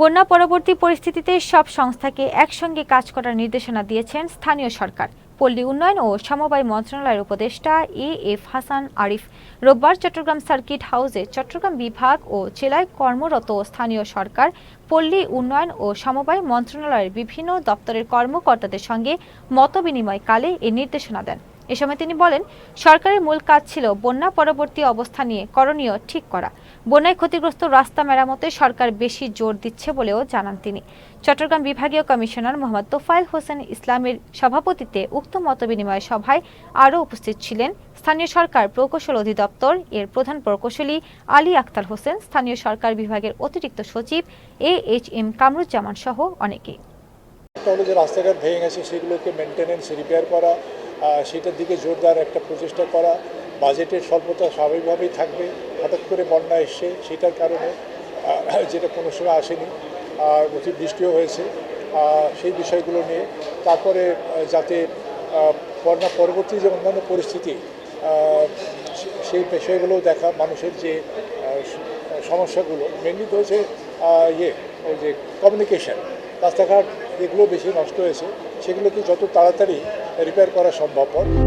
বন্যা পরবর্তী পরিস্থিতিতে সব সংস্থাকে একসঙ্গে কাজ করার নির্দেশনা দিয়েছেন স্থানীয় সরকার। পল্লী উন্নয়ন ও সমবায় মন্ত্রণালয়ের উপদেষ্টা এ এফ হাসান আরিফ। রোববার চট্টগ্রাম সার্কিট হাউসে চট্টগ্রাম বিভাগ ও জেলায় কর্মরত স্থানীয় সরকার, পল্লী উন্নয়ন ও সমবায় মন্ত্রণালয়ের বিভিন্ন দপ্তরের কর্মকর্তাদের সঙ্গে মতবিনিময়কালে এ নির্দেশনা দেন। এ সময় তিনি বলেন, সরকারের মূল কাজ ছিল বন্যা পরবর্তী অবস্থা নিয়ে করণীয় ঠিক করা। বন্যায় ক্ষতিগ্রস্ত রাস্তা মেরামতে সরকার বেশি জোর দিচ্ছে বলেও জানান তিনি। চট্টগ্রাম বিভাগীয় কমিশনার মোহাম্মদ তোফায়েল হোসেন ইসলামের সভাপতিত্বে উক্ত মতবিনিময় সভায় আরও উপস্থিত ছিলেন স্থানীয় সরকার প্রকৌশল অধিদপ্তর এর প্রধান প্রকৌশলী আলী আক্তার হোসেন, স্থানীয় সরকার বিভাগের অতিরিক্ত সচিব এ এইচ এম কামরুজ্জামান সহ একটা হলো যে রাস্তাঘাট ভেঙে গেছে, সেগুলোকে মেনটেনেন্স রিপেয়ার করা সেটার দিকে জোরদার একটা প্রচেষ্টা করা বাজেটের স্বল্পতা স্বাভাবিকভাবেই থাকবে। হঠাৎ করে বন্যা এসছে, সেটার কারণে যেটা কোনো সময় আসেনি, আর অতি বৃষ্টিও হয়েছে সেই বিষয়গুলো নিয়ে। তারপরে যাতে বন্যা পরবর্তী যে অন্যান্য পরিস্থিতি সেই বিষয়গুলোও দেখা, মানুষের যে সমস্যাগুলো মেনলি তো হচ্ছে ইয়ে ওই যে কমিউনিকেশন রাস্তাঘাট এগুলো বেশি নষ্ট হয়েছে সেগুলোকে যত তাড়াতাড়ি রিপেয়ার করা সম্ভবপর।